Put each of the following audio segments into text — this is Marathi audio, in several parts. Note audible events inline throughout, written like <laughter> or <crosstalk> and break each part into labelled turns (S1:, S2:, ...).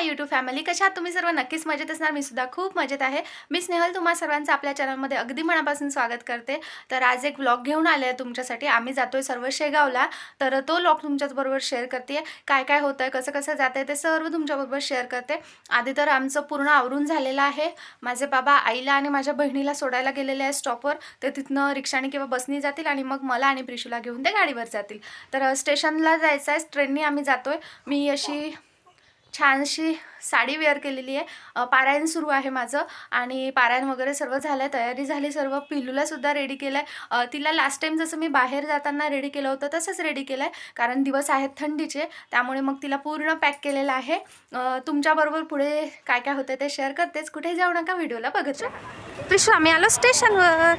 S1: माय यूट्यूब फॅमिली. कशा तुम्ही सर्व? नक्कीच मजेत असणार. मी सुद्धा खूप मजेत आहे. मी स्नेहल तुम्हा सर्वांचं आपल्या चॅनलमध्ये अगदी मनापासून स्वागत करते. तर आज एक व्लॉग घेऊन आले आहे तुमच्यासाठी. आम्ही जातोय सर्व शेगावला. तर तो व्लॉग तुमच्याचबरोबर शेअर करते काय काय होतं आहे कसं कसं जातं आहे ते सर्व तुमच्याबरोबर शेअर करते. आधी तर आमचं पूर्ण आवरून झालेलं आहे. माझे बाबा आईला आणि माझ्या बहिणीला सोडायला गेलेले आहे स्टॉपवर. ते तिथनं रिक्षाने किंवा बसनी जातील आणि मग मला आणि प्रिशूला घेऊन ते गाडीवर जातील. तर स्टेशनला जायचं आहे ट्रेननी आम्ही जातोय. मी अशी छानशी साडी वेअर केलेली आहे. पारायण सुरू आहे माझं आणि पारायण वगैरे सर्व झालं आहे तयारी झाली सर्व. पिल्लूला सुद्धा रेडी केलं आहे तिला लास्ट टाईम जसं मी बाहेर जाताना रेडी केलं होतं तसंच रेडी केलं आहे कारण दिवस आहेत थंडीचे त्यामुळे मग तिला पूर्ण पॅक केलेलं आहे. तुमच्याबरोबर पुढे काय काय होतं ते शेअर करतेच. कुठेही जाऊ नका व्हिडिओला बघत पिशू आम्ही आलो स्टेशनवर.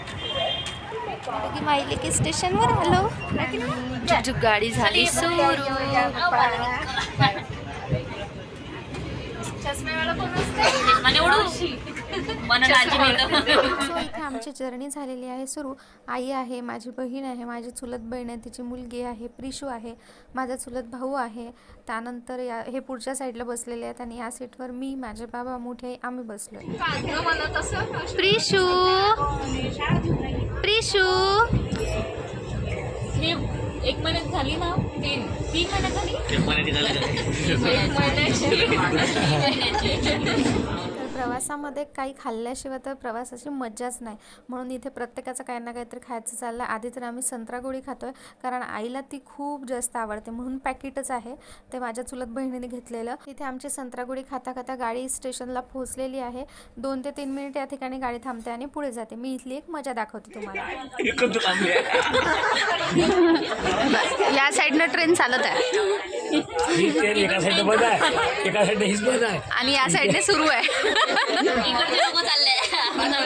S1: की माहिली की स्टेशनवर? आलो गाडी झाली सुरू. <laughs> <laughs> <laughs> सो इथे आमची जर्नी झालेली आहे सुरू. आई आहे माझी बहीण आहे माझी चुलत बहीण आहे तिची मुलगी आहे प्रिशू आहे माझा चुलत भाऊ आहे. त्यानंतर या हे पुढच्या साईडला बसलेले आहेत आणि या सीटवर मी माझे बाबा मोठे आई, आम्ही बसलोय. प्रिशू. प्रिशू.
S2: एक महिन्यात झाली ना? तीन. तीन महिन्यात झाली?
S1: तर <laughs> <laughs> प्रवासामध्ये काही खाल्ल्याशिवाय तर प्रवासाची मज्जाच नाही. म्हणून इथे प्रत्येकाचं काही ना काहीतरी खायचं चाललं आधी तर आम्ही संत्रा गोळी खातोय कारण आईला ती खूप जास्त आवडते. म्हणून पॅकेटच आहे. ते माझ्या चुलत बहिणीने घेतलेलं. इथे आमची संत्रा गोळी खाता खाता गाडी स्टेशनला पोहोचलेली आहे. दोन ते तीन मिनिट या ठिकाणी गाडी थांबते आणि पुढे जाते. मी इथली एक मजा दाखवते तुम्हाला. या साईडनं ट्रेन चालत आहे.
S3: ही एका साईडने बंद आहे एका साईडने हीच बंद आहे.
S1: आणि या साईडने सुरू आहे.
S2: इकडचे लोक चालले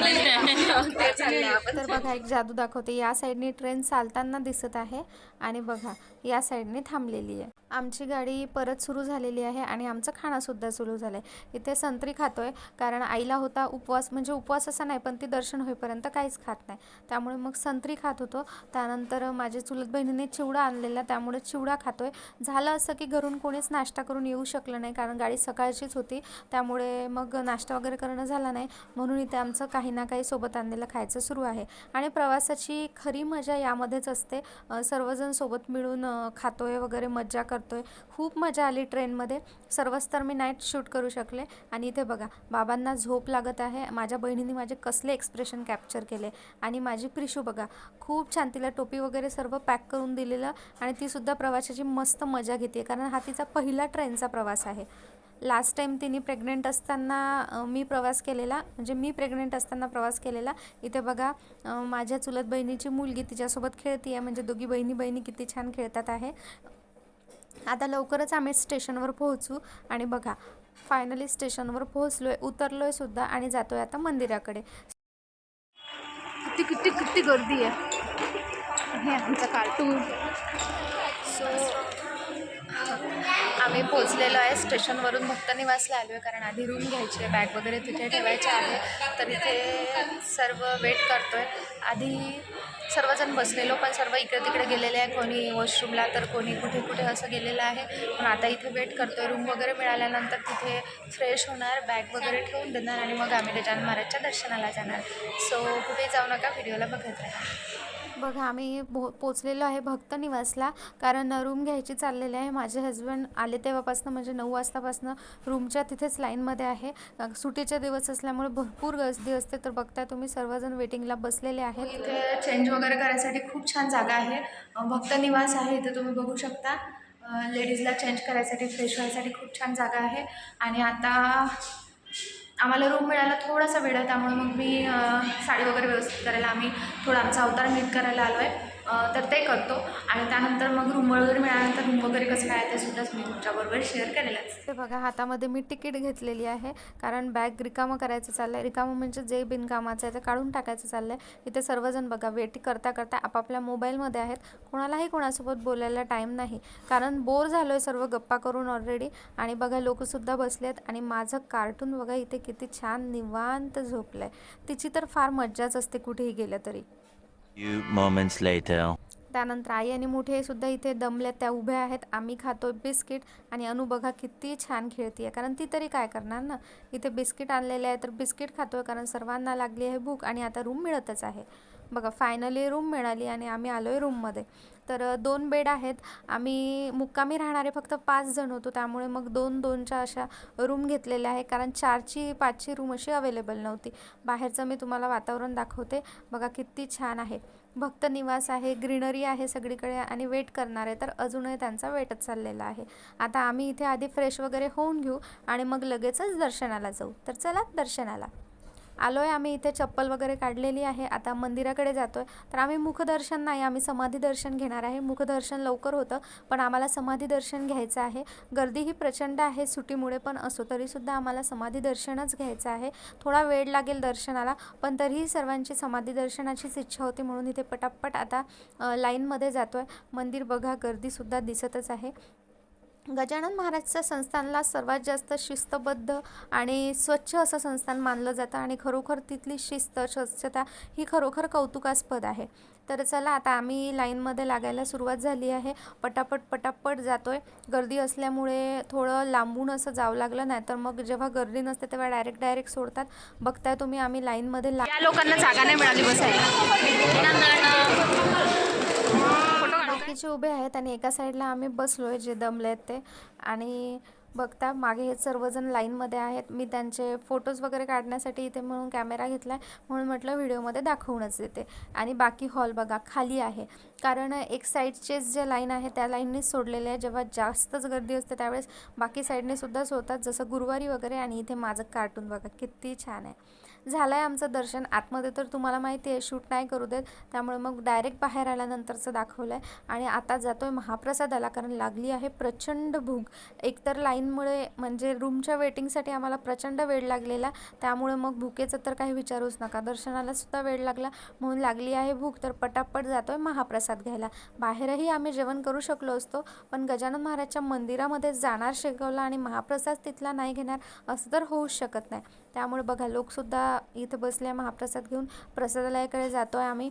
S1: तर बघा एक जादू दाखवते. या साईडने ट्रेन चालताना दिसत आहे आणि बघा या साईडने थांबलेली आहे. आमची गाडी परत सुरू झालेली आहे आणि आमचं खाणंसुद्धा सुरू झालं आहे इथे संत्री खातोय कारण आईला होता उपवास म्हणजे उपवास असा नाही पण ती दर्शन होईपर्यंत काहीच खात नाही. त्यामुळे मग संत्री खात होतो. त्यानंतर माझे चुलत बहिणीने चिवडा आणलेला त्यामुळे चिवडा खातोय. झालं असं की घरून कोणीच नाश्ता करून येऊ शकलं नाही कारण गाडी सकाळचीच होती. त्यामुळे मग नाश्ता वगैरे करणं झाला नाही. म्हणून इथे आमचं काही ना काही सोबत आणलेलं खायचं सुरू आहे. आणि प्रवासाची खरी मजा यामध्येच असते. सर्वजण सोबत मिळून खातो आहे वगैरे मज्जा करतो आहे खूप मजा आली ट्रेनमध्ये. सर्वच तर मी नाईट शूट करू शकले. आणि इथे बघा बाबांना झोप लागत आहे. माझ्या बहिणीने माझे कसले एक्सप्रेशन कॅप्चर केले. आणि माझी प्रिशू बघा खूप छान तिला टोपी वगैरे सर्व पॅक करून दिलेलं. आणि तीसुद्धा प्रवासाची मस्त मजा घेते. कारण हा तिचा पहिला ट्रेनचा प्रवास आहे. लास्ट टाईम तिने प्रेग्नेंट असताना मी प्रवास केलेला म्हणजे मी प्रेग्नेंट असताना प्रवास केलेला. इथे बघा माझ्या चुलत बहिणीची मुलगी तिच्यासोबत खेळती आहे म्हणजे दोघी बहिणी बहिणी किती छान खेळतात आहे. आता लवकरच आम्ही स्टेशनवर पोहोचू आणि बघा फायनली स्टेशनवर पोहोचलो आहे उतरलो आहे सुद्धा आणि जातो आहे आता मंदिराकडे. किती किती किती गर्दी आहे. हे आमचं कार्टून सो आम्ही पोचलेलो आहे. स्टेशनवरून भक्तनिवासला आलो आहे कारण आधी रूम घ्यायची आहे बॅग वगैरे तिथे ठेवायचे आहे. तर इथे सर्व वेट करतो आहे आधी सर्वजण बसलेलो पण सर्व इकडे तिकडे गेलेले आहे. कोणी वॉशरूमला तर कोणी कुठे कुठे असं गेलेलं आहे. पण आता इथे वेट करतो आहे रूम वगैरे मिळाल्यानंतर तिथे फ्रेश होणार बॅग वगैरे ठेवून देणार आणि मग आम्ही गजानन महाराजच्या दर्शनाला जाणार. सो कुठे जाऊ नका व्हिडिओला बघत राहा. बघा आम्ही भो पोचलेलो आहे भक्त निवासला. कारण रूम घ्यायची चाललेली आहे. माझे हजबंड आले तेव्हापासनं म्हणजे नऊ वाजतापासनं रूमच्या तिथेच लाईनमध्ये आहे. अ, सुट्टीचे दिवस असल्यामुळे भरपूर गर्दी असते. तर बघताय तुम्ही सर्वजण वेटिंगला बसलेले आहेत. हो, इथे चेंज वगैरे करायसाठी खूप छान जागा आहे. भक्त निवास आहे इथे तुम्ही बघू शकता. लेडीजला चेंज करायसाठी फ्रेश व्हायसाठी खूप छान जागा आहे. आणि आता आम्हाला रूम मिळायला थोडासा वेळ आहे त्यामुळे मग मी साडी वगैरे व्यवस्थित करायला आम्ही थोडा आमचा अवतार नीट करायला आलो आहे तर ते करतो. आणि त्यानंतर मग रूम वगैरे मिळाल्यानंतर रूम वगैरे कसं काय ते सुद्धा मी तुमच्याबरोबर शेअर करेलच ते बघा हातामध्ये मी तिकीट घेतलेली आहे. कारण बॅग रिकामं करायचं चाललं आहे रिकामं म्हणजे जे बिनकामाचं आहे ते काढून टाकायचं चाललं आहे इथे सर्वजण बघा वेट करता करता आपापल्या मोबाईलमध्ये आहेत. कोणालाही कोणासोबत बोलायला टाईम नाही. कारण बोर झालो आहे सर्व गप्पा करून ऑलरेडी आणि बघा लोकसुद्धा बसले आहेत. आणि माझं कार्टून बघा इथे किती छान निवांत झोपलं आहे तिची तर फार मज्जाच असते कुठेही गेलं तरी.
S4: Few moments later.
S1: त्यानंतर आई आणि मोठे सुद्धा इथे दमल्यात त्या उभ्या आहेत. आम्ही खातो बिस्किट आणि अनु बघा किती छान खेळते कारण ती तरी काय करणार ना? इथे बिस्किट आणलेले आहे तर बिस्किट खातोय कारण सर्वांना लागली आहे भूक आणि आता रूम मिळतच आहे. बघा फायनली रूम मिळाली आणि आम्ही आलो आहे रूममध्ये तर दोन बेड आहेत. आम्ही मुक्कामी राहणारे फक्त पाच जण होतो. त्यामुळे मग दोन दोनच्या अशा रूम घेतलेल्या आहे. कारण चारची पाचची रूम अशी अवेलेबल नव्हती. बाहेरचं मी तुम्हाला वातावरण दाखवते. बघा किती छान आहे. भक्त निवास आहे ग्रीनरी आहे सगळीकडे आणि वेट करणार. आहे तर अजूनही त्यांचा वेटच चाललेला आहे. आता आम्ही इथे आधी फ्रेश वगैरे होऊन घेऊ आणि मग लगेचच दर्शनाला जाऊ. तर चला दर्शनाला. आलो आहे आम्ही इथे चप्पल वगैरे काढलेली आहे. आता मंदिराकडे जातो आहे तर आम्ही मुखदर्शन नाही आम्ही समाधी दर्शन घेणार आहे. मुखदर्शन लवकर होतं पण आम्हाला समाधी दर्शन घ्यायचं आहे. गर्दी ही प्रचंड आहे सुटीमुळे पण असो तरीसुद्धा आम्हाला समाधी दर्शनच घ्यायचं आहे. थोडा वेळ लागेल दर्शनाला पण तरीही सर्वांची समाधी दर्शनाचीच इच्छा होती म्हणून इथे पटापट आता लाईनमध्ये जातो आहे मंदिर बघा गर्दीसुद्धा दिसतच आहे. गजानन महाराजच्या संस्थानला सर्वात जास्त शिस्तबद्ध आणि स्वच्छ असं संस्थान मानलं जातं आणि खरोखर तिथली शिस्त स्वच्छता ही खरोखर कौतुकास्पद आहे. तर चला आता आम्ही लाईनमध्ये लागायला सुरुवात झाली आहे. पटापट पटापट जातो आहे गर्दी असल्यामुळे थोडं लांबून असं जावं लागलं नाही तर मग जेव्हा गर्दी नसते तेव्हा डायरेक्ट डायरेक्ट सोडतात. बघताय तुम्ही आम्ही लाईनमध्ये ला लोकांना जागा नाही मिळाली बाकीचे उभे आहेत आणि एका साईडला आम्ही बसलोय जे दमले आहेत ते. आणि बघता मागे हे सर्वजण लाईनमध्ये आहेत. मी त्यांचे फोटोज वगैरे काढण्यासाठी इथे म्हणून कॅमेरा घेतला आहे म्हणून म्हटलं व्हिडिओमध्ये दाखवूनच देते. आणि बाकी हॉल बघा खाली आहे. कारण एक साईडचेच जे लाईन आहे त्या लाईननेच सोडलेले आहे. जेव्हा जास्तच गर्दी असते त्यावेळेस बाकी साईडने सुद्धा सोडतात. जसं गुरुवारी वगैरे आणि इथे माझं कार्टून बघा किती छान आहे. झालं आहे आमचं दर्शन. आतमध्ये तर तुम्हाला माहिती आहे शूट नाही करू देत. त्यामुळे मग डायरेक्ट बाहेर आल्यानंतरचं दाखवलं आहे आणि आता जातो आहे महाप्रसादाला कारण लागली आहे प्रचंड भूक. एकतर लाईनमुळे म्हणजे रूमच्या वेटिंगसाठी आम्हाला प्रचंड वेळ लागलेला. त्यामुळे मग भुकेचं तर काही विचारूच नका. दर्शनाला सुद्धा वेळ लागला. म्हणून लागली आहे भूक तर पटापट जातो आहे महाप्रसाद घ्यायला. बाहेरही आम्ही जेवण करू शकलो असतो पण गजानन महाराजच्या मंदिरामध्ये जाणार शेगावला आणि महाप्रसाद तिथला नाही घेणार असं तर होऊच शकत नाही. त्यामुळे बघा लोकसुद्धा इथे बसले आहे महाप्रसाद घेऊन प्रसादालयाकडे जातो आहे आम्ही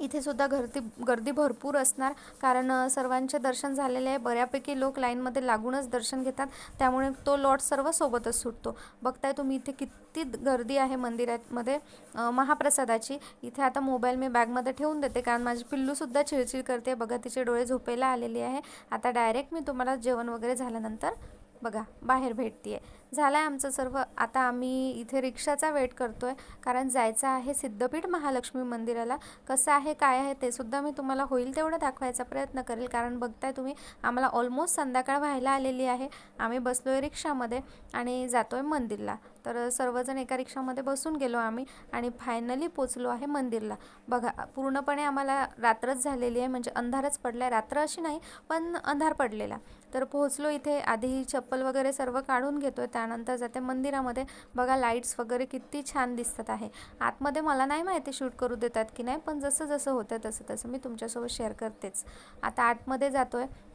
S1: इथे सुद्धा गर्दी गर्दी भरपूर असणार कारण सर्वांचे दर्शन झालेले आहे. बऱ्यापैकी लोक लाईनमध्ये लागूनच दर्शन घेतात. त्यामुळे तो लॉट सर्व सोबतच सुटतो. बघताय तुम्ही इथे किती गर्दी आहे मंदिरामध्ये महाप्रसादाची. इथे आता मोबाईल मी बॅगमध्ये ठेवून देते कारण माझी पिल्लूसुद्धा चिडचिड करते. बघा तिचे डोळे झोपेला आलेले आहे. आता डायरेक्ट मी तुम्हाला जेवण वगैरे झाल्यानंतर बघा बाहेर भेटते आहे झालं आहे आमचं सर्व. आता आम्ही इथे रिक्षाचा वेट करतो आहे कारण जायचं आहे सिद्धपीठ महालक्ष्मी मंदिराला. कसं आहे काय आहे ते सुद्धा मी तुम्हाला होईल तेवढं दाखवायचा प्रयत्न करेल कारण बघताय तुम्ही आम्हाला ऑलमोस्ट संध्याकाळ व्हायला आलेली आहे. आम्ही बसलो आहे रिक्षामध्ये आणि जातो आहे मंदिरला. तर सर्वजण एका रिक्षामध्ये बसून गेलो आम्ही आणि फायनली पोचलो आहे मंदिरला. बघा पूर्णपणे आम्हाला रात्रच झालेली आहे म्हणजे अंधारच पडला आहे रात्र अशी नाही पण अंधार पडलेला. तर पोहोचलो इथे आधी चप्पल वगैरे सर्व काढून घेतो आहे त्यानंतर जाते मंदिरामध्ये. बघा लाईट्स वगैरे किती छान दिसतात आहे. आतमध्ये मला नाही माहिती शूट करू देतात की नाही पण जसं जसं होतं तसं तसं मी तुमच्यासोबत शेअर करतेच. आता आतमध्ये जातो आहे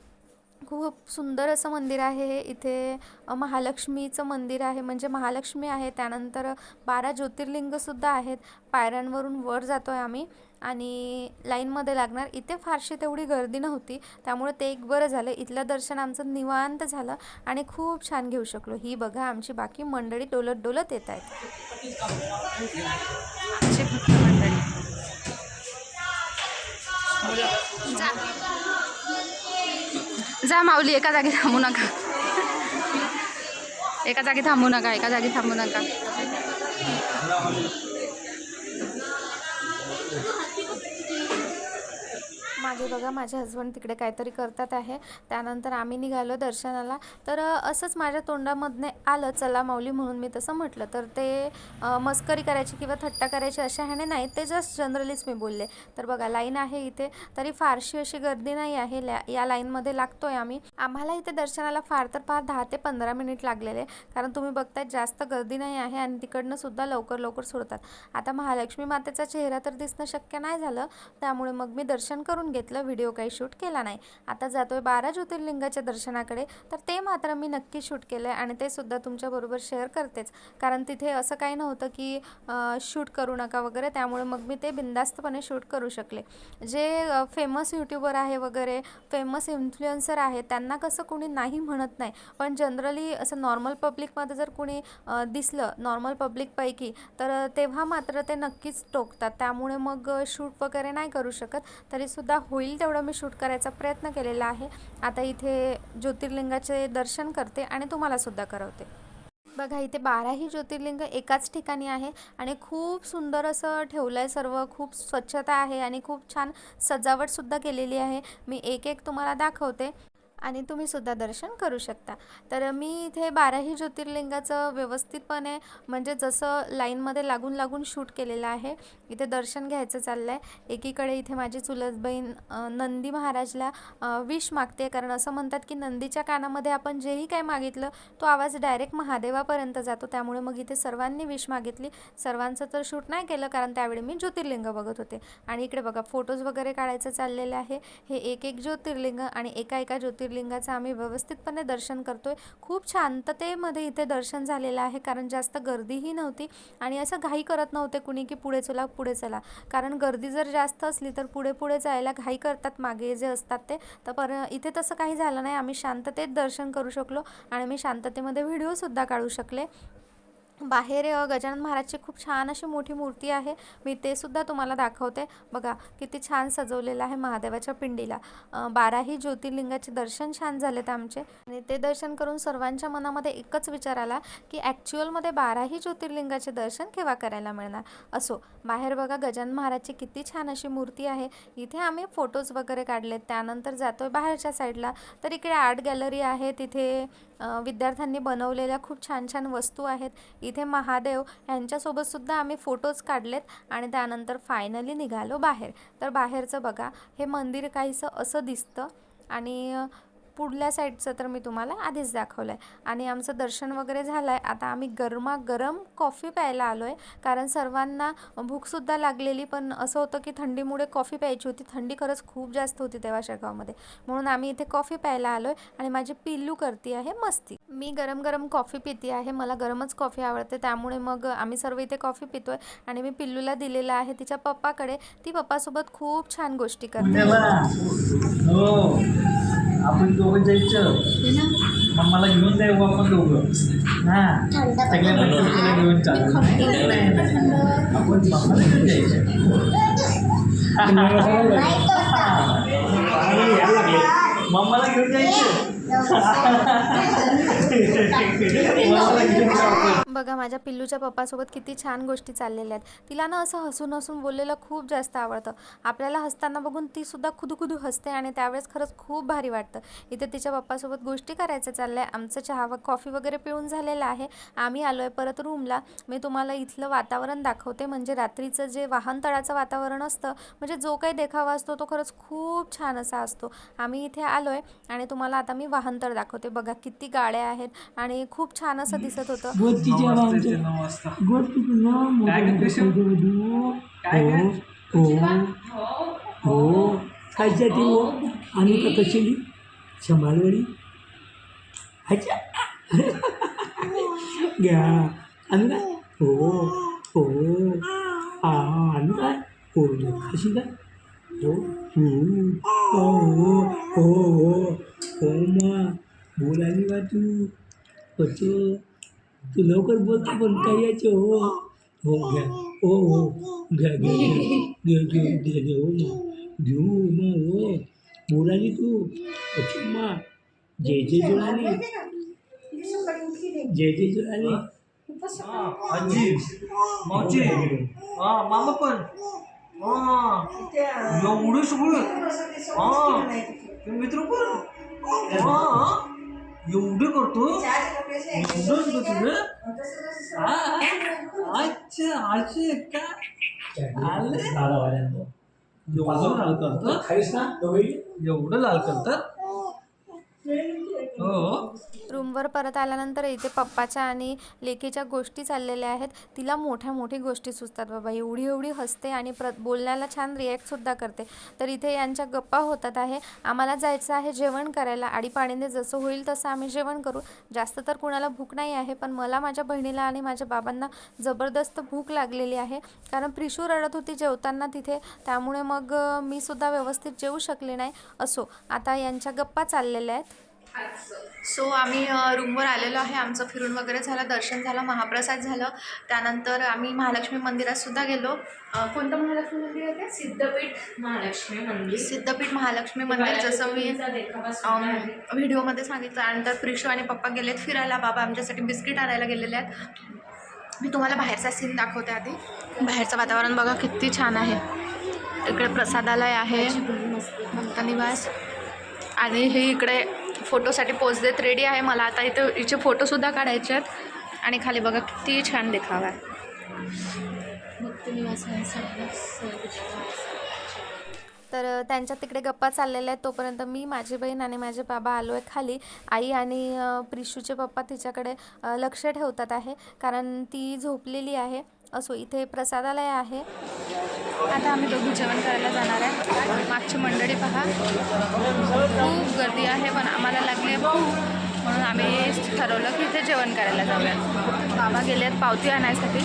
S1: खूप सुंदर असं मंदिर आहे हे. इथे महालक्ष्मीचं मंदिर आहे. म्हणजे महालक्ष्मी आहे. त्यानंतर बारा ज्योतिर्लिंगसुद्धा आहेत. पायऱ्यांवरून वर जातो आहे आम्ही. आणि लाईनमध्ये लागणार. इथे फारशी तेवढी गर्दी नव्हती. त्यामुळे ते एक बरं झालं. इथलं दर्शन आमचं निवांत झालं आणि खूप छान घेऊ शकलो. ही बघा आमची बाकी मंडळी डोलत डोलत येत आहेत. जा. जा माऊली एका जागी थांबू नका. एका जागी थांबू नका एका जागी थांबू नका. मागे बघा माझे हस्बंड तिकडे काहीतरी करतात आहे. त्यानंतर आम्ही निघालो दर्शनाला. तर असंच माझ्या तोंडामधने आलं चला माऊली म्हणून मी तसं म्हटलं. तर ते मस्करी करायची किंवा थट्टा करायची अशा ह्याने नाही ते जस्ट जनरलीच मी बोलले. तर बघा लाईन आहे इथे. तरी फारशी अशी गर्दी नाही आहे. ल्या या लाईनमध्ये लागतोय आम्ही. आम्हाला इथे दर्शनाला फार तर फार दहा ते पंधरा मिनिट लागलेले. कारण तुम्ही बघताय जास्त गर्दी नाही आहे आणि तिकडनं सुद्धा लवकर लवकर सोडतात. आता महालक्ष्मी मातेचा चेहरा तर दिसणं शक्य नाही झालं. त्यामुळे मग मी दर्शन करून घेतलं व्हिडिओ काही शूट केला नाही. आता जातोय बारा ज्योतिर्लिंगाच्या दर्शनाकडे. तर ते मात्र मी नक्की शूट केलं आहे आणि ते सुद्धा तुमच्याबरोबर शेअर करतेच. कारण तिथे असं काही नव्हतं की शूट करू नका वगैरे. त्यामुळे मग मी ते बिंदास्तपणे शूट करू शकले. जे फेमस यूट्यूबर आहे वगैरे फेमस इन्फ्लुएन्सर आहे त्यांना कसं कुणी नाही म्हणत नाही. पण जनरली असं नॉर्मल पब्लिकमध्ये जर कुणी दिसलं नॉर्मल पब्लिकपैकी तर तेव्हा मात्र ते नक्कीच टोकतात. त्यामुळे मग शूट वगैरे नाही करू शकत. तरीसुद्धा हो होईल तेवढं मी शूट करायचा प्रयत्न केलेला आहे. आता इथे ज्योतिर्लिंगाचे दर्शन करते आणि तुम्हालासुद्धा करवते. बघा इथे बाराही ज्योतिर्लिंग एकाच ठिकाणी आहे आणि खूप सुंदर असं ठेवलं आहे सर्व. खूप स्वच्छता आहे आणि खूप छान सजावटसुद्धा केलेली आहे. मी एक एक तुम्हाला दाखवते. आणि तुम्ही सुद्धा दर्शन करू शकता. तर मी इथे बाराही ज्योतिर्लिंगाचं व्यवस्थितपणे म्हणजे जसं लाईनमध्ये लागून लागून शूट केलेलं आहे इथे दर्शन घ्यायचं चाललं आहे एकीकडे इथे माझी चुलत बहीण नंदी महाराजला विश मागते कारण असं म्हणतात की नंदीच्या कानामध्ये आपण जेही काय मागितलं तो आवाज डायरेक्ट महादेवापर्यंत जातो. त्यामुळे मग इथे सर्वांनी विश मागितली. सर्वांचं तर शूट नाही केलं कारण त्यावेळी मी ज्योतिर्लिंग बघत होते. आणि इकडे बघा फोटोज वगैरे काढायचं चाललेलं आहे. हे एक एक ज्योतिर्लिंग आणि एका एका ज्योतिर्लिंगाचं आम्ही व्यवस्थितपणे दर्शन करतोय. खूप शांततेमध्ये इथे दर्शन झालेलं आहे कारण जास्त गर्दीही नव्हती आणि असं घाई करत नव्हते कुणी की पुढे चला पुढे चला. कारण गर्दी जर जास्त असली तर पुढे पुढे जायला घाई करतात मागे जे असतात ते. तर पर इथे तसं काही झालं नाही. आम्ही शांततेत दर्शन करू शकलो आणि मी शांततेमध्ये व्हिडिओसुद्धा काढू शकले. बाहेर गजानन महाराजची खूप छान अशी मोठी मूर्ती आहे. मी ते सुद्धा तुम्हाला दाखवते. बघा किती छान सजवलेलं आहे महादेवाच्या पिंडीला. बाराही ज्योतिर्लिंगाचे दर्शन छान झालेत आमचे. आणि ते दर्शन करून सर्वांच्या मनामध्ये एकच विचार आला की ॲक्च्युअलमध्ये बाराही ज्योतिर्लिंगाचे दर्शन केव्हा करायला मिळणार? असो बाहेर बघा गजानन महाराजची किती छान अशी मूर्ती आहे. इथे आम्ही फोटोज वगैरे काढलेत. त्यानंतर जातो आहे बाहेरच्या साईडला. तर इकडे आर्ट गॅलरी आहे. तिथे विद्यार्थ्यांनी बनवलेल्या खूप छान छान वस्तू आहेत. इथे महादेव यांच्यासोबत सुद्धा आम्ही फोटोज काढलेत आणि त्यानंतर फायनली निघालो बाहेर. तर बाहेरचं बघा हे मंदिर काहीसं असं दिसतं आणि पुढल्या साईडचं तर मी तुम्हाला आधीच दाखवलं आहे आणि आमचं दर्शन वगैरे झालं आहे आता आम्ही गरमागरम कॉफी प्यायला आलो आहे कारण सर्वांना भूकसुद्धा लागलेली पण असं होतं की थंडीमुळे कॉफी प्यायची होती. थंडी खरंच खूप जास्त होती तेव्हा शेगावमध्ये. म्हणून आम्ही इथे कॉफी प्यायला आलो आहे आणि माझी पिल्लू करते आहे मस्ती. मी गरम गरम कॉफी पिते आहे. मला गरमच कॉफी आवडते. त्यामुळे मग आम्ही सर्व इथे कॉफी पितो आहे आणि मी पिल्लूला दिलेला आहे तिच्या पप्पाकडे. ती पप्पासोबत खूप छान गोष्टी करते.
S4: आपण दोघं जायचं. मग मला घेऊन जाऊ आपण दोघं. हा. सगळ्या मैत्रिणीला घेऊन चालू. आपण मम्माला घेऊन जायचं. <laughs> मम्माला घेऊन जायचं. मम्माला घेऊन जायचं
S1: बघा माझ्या पिल्लूच्या पप्पासोबत किती छान गोष्टी चाललेल्या आहेत. तिला ना असं हसून हसून बोललेलं खूप जास्त आवडतं. आपल्याला हसताना बघून ती सुद्धा खुदू हसते आणि त्यावेळेस खरंच खूप भारी वाटतं. इथे तिच्या पप्पासोबत गोष्टी करायचं चाललं आहे आमचं चहा व कॉफी वगैरे पिऊन झालेलं आहे. आम्ही आलो आहे परत रूमला. मी तुम्हाला इथलं वातावरण दाखवते. म्हणजे रात्रीचं जे वाहनतळाचं वातावरण असतं म्हणजे जो काही देखावा असतो तो खरंच खूप छान असा असतो. आम्ही इथे आलो आहे आणि तुम्हाला आता मी वाहनतळ दाखवते. बघा किती गाड्या आहेत आणि खूप छान असं दिसत होतं.
S4: नऊ वाजता येते, नऊ वाजता काय गं कशा? काय गं?
S5: हो हो काय जाते हो आणि का कशी शंभारवडी अच्छा घ्या आणि काय हो हो हा आणि काय हो कशी काय हो हम्म. हो हो हो हो हो मा बोलाली बा तू होतो तू लवकर बोलतो पण काही यायचं हो हो घ्या हो हो घ्या घ्या घे घे घे घे हो मा घेऊ मा हो बोलाली तू अच्छा मा जय जय जुळाली जय जय जुळाली
S4: आजी मावची हा मामा पण. हा एवढं सगळं? हा मित्र पण? हा. एवढं करतो? एवढं करतो तुझं हा अच्छा अच्छा का आले? एवढं लाल करतात एवढं लाल करतात? हो.
S1: रूमवर परत आल्यानंतर इथे पप्पाच्या आणि लेकीच्या गोष्टी चाललेल्या आहेत. तिला मोठ्या मोठी गोष्टी सुचतात बाबा एवढी एवढी हसते आणि प्र बोलण्याला छान रिॲक्टसुद्धा करते. तर इथे यांच्या गप्पा होतात आहे आम्हाला जायचं आहे जेवण करायला. आडीपाडीने जसं होईल तसं आम्ही जेवण करू. जास्त तर कुणाला भूक नाही आहे पण मला माझ्या बहिणीला आणि माझ्या बाबांना जबरदस्त भूक लागलेली आहे. कारण प्रिशू रडत होती जेवताना तिथे त्यामुळे मग मी सुद्धा व्यवस्थित जेवू शकले नाही. असो आता यांच्या गप्पा चाललेल्या आहेत. सो आम्ही रूमवर आलेलो आहे. आमचं फिरून वगैरे झालं दर्शन झालं महाप्रसाद झालं. त्यानंतर आम्ही महालक्ष्मी मंदिरात सुद्धा गेलो. कोणतं महालक्ष्मी मंदिर आहे ते?
S2: सिद्धपीठ महालक्ष्मी मंदिर.
S1: सिद्धपीठ महालक्ष्मी मंदिर जसं मी व्हिडिओमध्ये सांगितलं. त्यानंतर प्रिशू आणि पप्पा गेलेत फिरायला. बाबा आमच्यासाठी बिस्किट आणायला गेलेले आहेत. मी तुम्हाला बाहेरचा सीन दाखवते आधी. बाहेरचं वातावरण बघा किती छान आहे. इकडे प्रसादालय आहे. भक्तनिवास आणि हे इकडे फोटोसाठी पोच देत रेडी आहे मला. आता इथे हिचे फोटोसुद्धा काढायचे आहेत. आणि खाली बघा किती छान देखावा आहे. तर त्यांच्या तिकडे गप्पा चाललेल्या आहेत. तोपर्यंत मी माझी बहीण आणि माझे बाबा आलो आहे खाली. आई आणि प्रिशूचे पप्पा तिच्याकडे लक्ष ठेवतात आहे. कारण ती झोपलेली आहे. असो इथे प्रसादालय आहे. आता आम्ही दोघी जेवण करायला जाणार आहे. मागची मंडळी पहा. खूप गर्दी आहे पण आम्हाला लागले आहे म्हणून आम्ही ठरवलं की इथे जेवण करायला जाऊया बाबा गेले आहेत पावती आणायसाठी.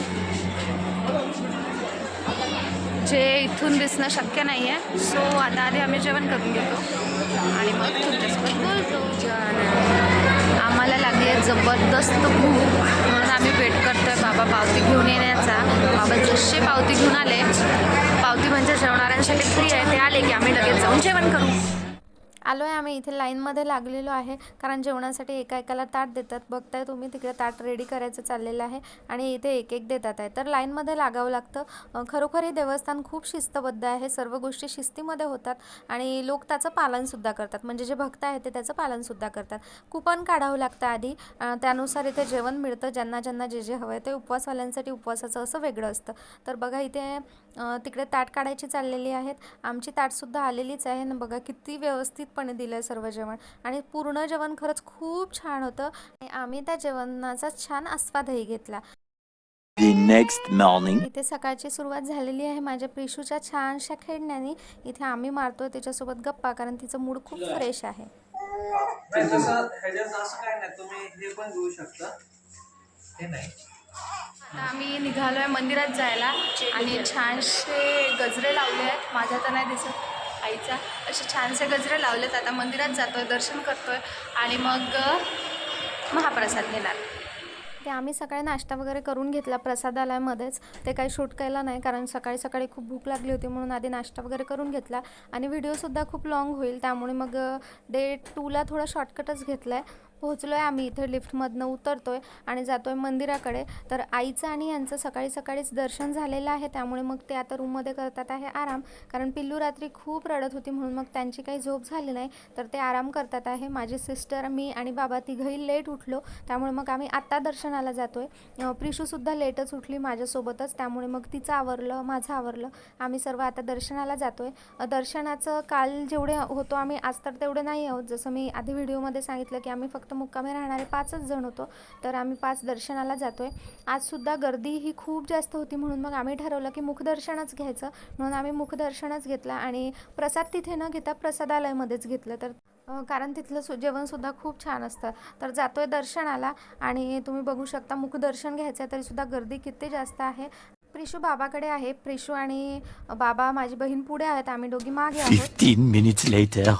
S1: जे इथून दिसणं शक्य नाही आहे सो आता आधी आम्ही जेवण करून घेतो. आणि मग तुमच्यासोबत बोलतो. आम्हाला लागली आहे जबरदस्त भूक. म्हणून आम्ही वेट करतो आहे बाबा पावती घेऊन येण्याचा. बाबा जसे पावती घेऊन आले पावती म्हणजे जेवणाऱ्यांसाठी फ्री आहे ते आले की आम्ही लगेच जाऊन जेवण करू. आलो आहे आम्ही इथे लाईनमध्ये लागलेलो आहे. कारण जेवणासाठी एका एकाला ताट देतात. बघताय तुम्ही तिकडे ताट रेडी करायचं चाललेलं आहे आणि इथे एक एक देतात आहे. तर लाईनमध्ये लागावं लागतं. खरोखर हे देवस्थान खूप शिस्तबद्ध आहे. सर्व गोष्टी शिस्तीमध्ये होतात आणि लोक त्याचं पालनसुद्धा करतात. म्हणजे जे भक्त आहेत ते त्याचं पालनसुद्धा करतात. कुपन काढावं लागतं आधी. त्यानुसार इथे जेवण मिळतं. ज्यांना ज्यांना जे जे हवं आहे ते उपवासवाल्यांसाठी उपवासाचं असं वेगळं असतं. तर बघा इथे तिकडे ताट काढायची चाललेली आहेत. आमची ताटसुद्धा आलेलीच आहे. ना बघा किती व्यवस्थित व्यवस्थितपणे दिलं आहे सर्व जेवण. आणि पूर्ण जेवण खरंच खूप छान होतं. आणि आम्ही त्या जेवणाचा छान आस्वादही घेतला.
S6: The next morning.
S1: इथे सकाळची सुरुवात झालेली आहे माझ्या प्रिशूच्या छानशा खेळण्याने. इथे आम्ही मारतोय तिच्यासोबत गप्पा कारण तिचं मूड खूप फ्रेश आहे.
S4: नाही तसं ह्याच्यात असं काय नाही तुम्ही हे पण घेऊ शकता हे नाही
S1: आता आम्ही निघालो आहे मंदिरात जायला. आणि छानसे गजरे लावले आहेत. माझ्या तर नाही दिसत. आईचा असे छानसे गजरे लावलेत. आता मंदिरात जातो आहे दर्शन करतो आहे आणि मग महाप्रसाद घेणार. ते आम्ही सकाळी नाश्ता वगैरे करून घेतला प्रसादालयामध्येच. ते काही शूट केला नाही कारण सकाळी सकाळी खूप भूक लागली होती म्हणून आधी नाश्ता वगैरे करून घेतला. आणि व्हिडिओसुद्धा खूप लाँग होईल त्यामुळे मग डे टूला थोडा शॉर्टकटच घेतला आहे पोहोचलो आहे आम्ही इथे लिफ्टमधनं उतरतो आहे आणि जातो आहे मंदिराकडे. तर आईचं आणि यांचं सकाळी सकाळीच दर्शन झालेलं आहे. त्यामुळे मग ते आता रूममध्ये करतात आहे आराम. कारण पिल्लू रात्री खूप रडत होती म्हणून मग त्यांची काही झोप झाली नाही. तर ते आराम करतात आहे. माझी सिस्टर मी आणि बाबा तिघही लेट उठलो. त्यामुळे मग आम्ही आत्ता दर्शनाला जातो आहे प्रिशूसुद्धा लेटच उठली माझ्यासोबतच. त्यामुळे मग तिचं आवरलं माझं आवरलं. आम्ही सर्व आता दर्शनाला जातो आहे दर्शनाचं काल जेवढे होतो आम्ही आज तर तेवढे नाही आहोत. जसं मी आधी व्हिडिओमध्ये सांगितलं की आम्ही फक्त मुक्कामी राहणारे पाचच जण होतो. तर आम्ही पाच दर्शनाला जातो आहे आजसुद्धा गर्दी ही खूप जास्त होती म्हणून मग आम्ही ठरवलं की मुखदर्शनच घ्यायचं. म्हणून आम्ही मुखदर्शनच घेतलं आणि प्रसाद तिथे न घेता प्रसादालयमध्येच घेतलं. तर कारण तिथलं सु जेवणसुद्धा खूप छान असतं. तर जातो आहे दर्शनाला आणि तुम्ही बघू शकता मुखदर्शन घ्यायचं आहे तरीसुद्धा गर्दी किती जास्त आहे. प्रिशू बाबाकडे आहे. प्रिशू आणि बाबा माझी बहीण पुढे आहेत. आम्ही दोघी मागे आहोत.
S6: 15 minutes later.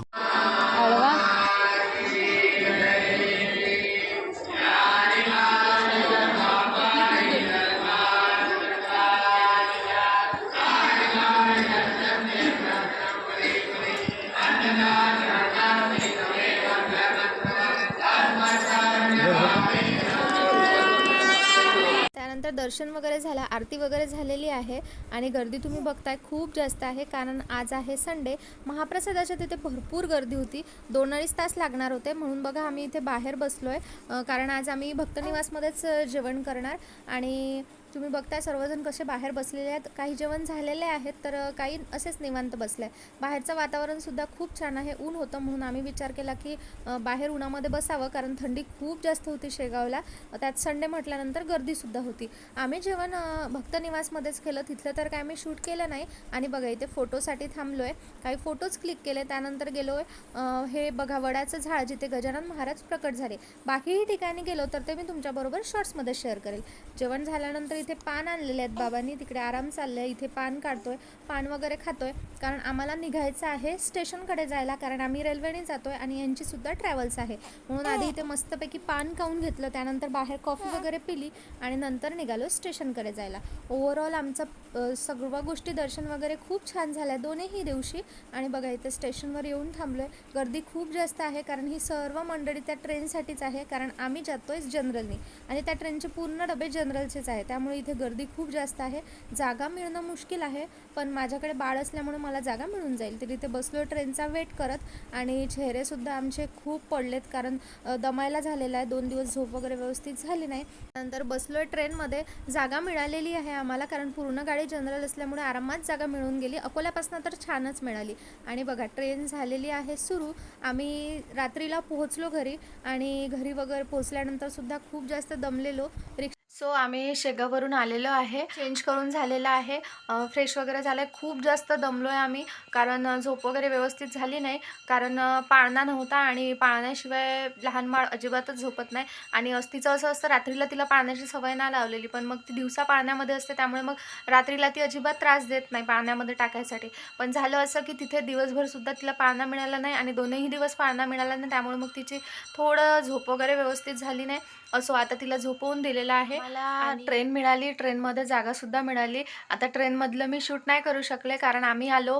S1: दर्शन वगैरे झालं आरती वगैरे झालेली आहे आणि गर्दी तुम्ही बघताय खूप जास्त आहे कारण आज आहे संडे महाप्रसादाच्या तिथे भरपूर गर्दी होती. दोन अडीच तास लागणार होते. म्हणून बघा आम्ही इथे बाहेर बसलो आहे कारण आज आम्ही भक्तनिवासमध्येच जेवण करणार आणि
S3: तुम्ही बघताय सर्वजण कसे बाहेर बसलेले आहेत. काही जेवण झालेले आहेत तर काही असेच निवांत बसले. आहे बाहेरचं वातावरणसुद्धा खूप छान आहे ऊन होतं म्हणून आम्ही विचार केला की बाहेर उन्हामध्ये बसावं कारण थंडी खूप जास्त होती शेगावला. त्यात संडे म्हटल्यानंतर गर्दीसुद्धा होती. आम्ही जेवण भक्त निवासमध्येच केलं. तिथलं तर काय मी शूट केलं नाही. आणि बघा इथे फोटोसाठी थांबलो आहे काही फोटोज क्लिक केले त्यानंतर गेलो आहे हे बघा वडाचं झाड जिथे गजानन महाराज प्रकट झाले. बाकीही ठिकाणी गेलो तर ते मी तुमच्याबरोबर शॉर्ट्समध्ये शेअर करेल. जेवण झाल्यानंतर इथे पान आणलेले आहेत बाबांनी. तिकडे आराम चाललाय. इथे पान काढतोय. पान वगैरे खातोय. कारण आम्हाला निघायचं आहे स्टेशनकडे जायला. कारण आम्ही रेल्वेने जातोय आणि यांची सुद्धा ट्रॅव्हल्स आहे. म्हणून आधी इथे मस्तपैकी पान खाऊन घेतलं. त्यानंतर बाहेर कॉफी वगैरे पिली आणि नंतर निघालो स्टेशनकडे जायला. ओव्हरऑल आमचं सर्व गोष्टी दर्शन वगैरे खूप छान झाल्या. दोन्हीही दिवशी. आणि बघा इथे स्टेशनवर येऊन थांबलोय. गर्दी खूप जास्त आहे. कारण ही सर्व मंडळी त्या ट्रेनसाठीच आहे. कारण आम्ही जातोय जनरलनी. आणि त्या ट्रेनचे पूर्ण डबे जनरलचेच आहे त्यामुळे इथे गर्दी खूप जास्त आहे. जागा मिळणं मुश्किल आहे पण माझ्याकडे बाळ असल्यामुळे मला जागा मिळून जाईल. तर इथे बसलो ट्रेनचा वेट करत आणि चेहरेसुद्धा आमचे खूप पडलेत कारण दमायला झालेला आहे. दोन दिवस झोप वगैरे व्यवस्थित झाली नाही. नंतर बसलो आहे ट्रेनमध्ये. जागा मिळालेली आहे आम्हाला कारण पूर्ण गाडी जनरल असल्यामुळे आरामात जागा मिळून गेली. अकोल्यापासून तर छानच मिळाली. आणि बघा ट्रेन झालेली आहे सुरू. आम्ही रात्रीला पोहोचलो घरी आणि घरी वगैरे पोहोचल्यानंतर सुद्धा खूप जास्त दमलेलो. रिक्षा सो आम्ही शेगाववरून आलेलो आहे. चेंज करून झालेलं आहे. फ्रेश वगैरे झालं आहे खूप जास्त दमलो आहे आम्ही. कारण झोप वगैरे व्यवस्थित झाली नाही. कारण पाळणा नव्हता आणि पाळण्याशिवाय लहान बाळ अजिबातच झोपत नाही. आणि अस- तिचं असं असतं रात्रीला तिला पाळण्याची सवय नाही लावलेली. पण मग ती दिवसा पाळण्यामध्ये असते. त्यामुळे मग रात्रीला ती अजिबात त्रास देत नाही पाळण्यामध्ये टाकायसाठी. पण झालं असं की तिथे दिवसभरसुद्धा तिला पाळणा मिळाला नाही आणि दोनही दिवस पाळणा मिळाला नाही. त्यामुळे मग तिची थोडं झोप वगैरे व्यवस्थित झाली नाही. असो आता तिला झोपवून दिलेलं आहे. मला ट्रेन मिळाली ट्रेनमध्ये जागासुद्धा मिळाली. आता ट्रेनमधलं मी शूट नाही करू शकले कारण आम्ही आलो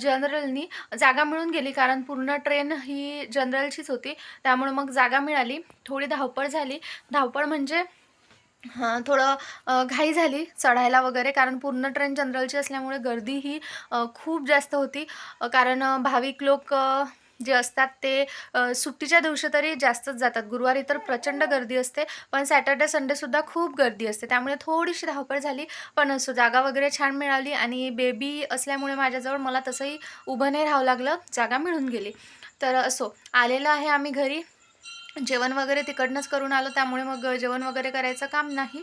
S3: जनरलनी जागा मिळून गेली कारण पूर्ण ट्रेन ही जनरलचीच होती. त्यामुळे मग जागा मिळाली. थोडी धावपळ झाली. धावपळ म्हणजे थोडं घाई झाली चढायला वगैरे कारण पूर्ण ट्रेन जनरलची असल्यामुळे गर्दी ही खूप जास्त होती. कारण भाविक लोक जे असतात ते सुट्टीच्या दिवशी तरी जास्तच जातात. गुरुवारी तर प्रचंड गर्दी असते पण सॅटर्डे संडेसुद्धा खूप गर्दी असते. त्यामुळे थोडीशी धावपळ झाली पण असो जागा वगैरे छान मिळाली आणि बेबी असल्यामुळे माझ्याजवळ मला तसंही उभं नाही राहावं लागलं जागा मिळून गेली. तर असो आलेलं आहे आम्ही घरी. जेवण वगैरे तिकडनंच करून आलो त्यामुळे मग जेवण वगैरे करायचं काम नाही.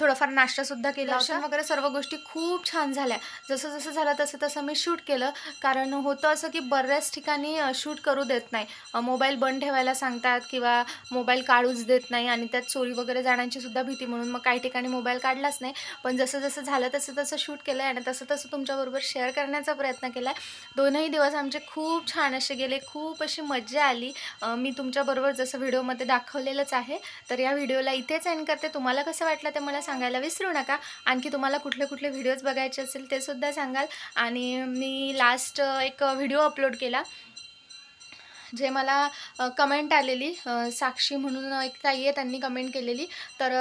S3: थोडंफार नाश्तासुद्धा केला दर्शन वगैरे सर्व गोष्टी खूप छान झाल्या. जसं जसं झालं तसं तसं मी शूट केलं. कारण होतं असं की बऱ्याच ठिकाणी शूट करू देत नाही. मोबाईल बंद ठेवायला सांगतात किंवा मोबाईल काढूच देत नाही आणि त्यात चोरी वगैरे जाण्याची सुद्धा भीती म्हणून मग काही ठिकाणी मोबाईल काढलाच नाही. पण जसं जसं झालं तसं तसं शूट केलं आहे आणि तसं तसं तुमच्याबरोबर शेअर करण्याचा प्रयत्न केला आहे दोनही दिवस आमचे खूप छान असे गेले. खूप अशी मज्जा आली. मी तुमच्याबरोबर जसं व्हिडिओमध्ये दाखवलेलंच आहे. तर या व्हिडिओला इथेच एंड करते. तुम्हाला कसं वाटलं ते मला सांगायला विसरू नका. आणखी तुम्हाला कुठले कुठले व्हिडिओज बघायचे असेल ते सुद्धा सांगाल. आणि मी लास्ट एक व्हिडिओ अपलोड केला. जे मला कमेंट आलेली साक्षी म्हणून एक ताई आहे त्यांनी कमेंट केलेली. तर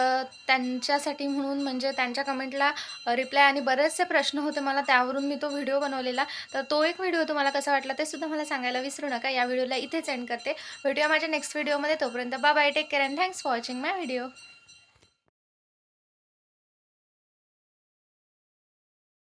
S3: त्यांच्यासाठी म्हणून म्हणजे त्यांच्या कमेंटला रिप्लाय आणि बरेचसे प्रश्न होते मला त्यावरून मी तो व्हिडिओ बनवलेला. तर तो एक व्हिडिओ तुम्हाला कसा वाटला ते सुद्धा मला सांगायला विसरू नका. या व्हिडिओला इथेच एंड करते. भेटूया माझ्या नेक्स्ट व्हिडिओमध्ये तोपर्यंत bye bye take care and thanks for watching my video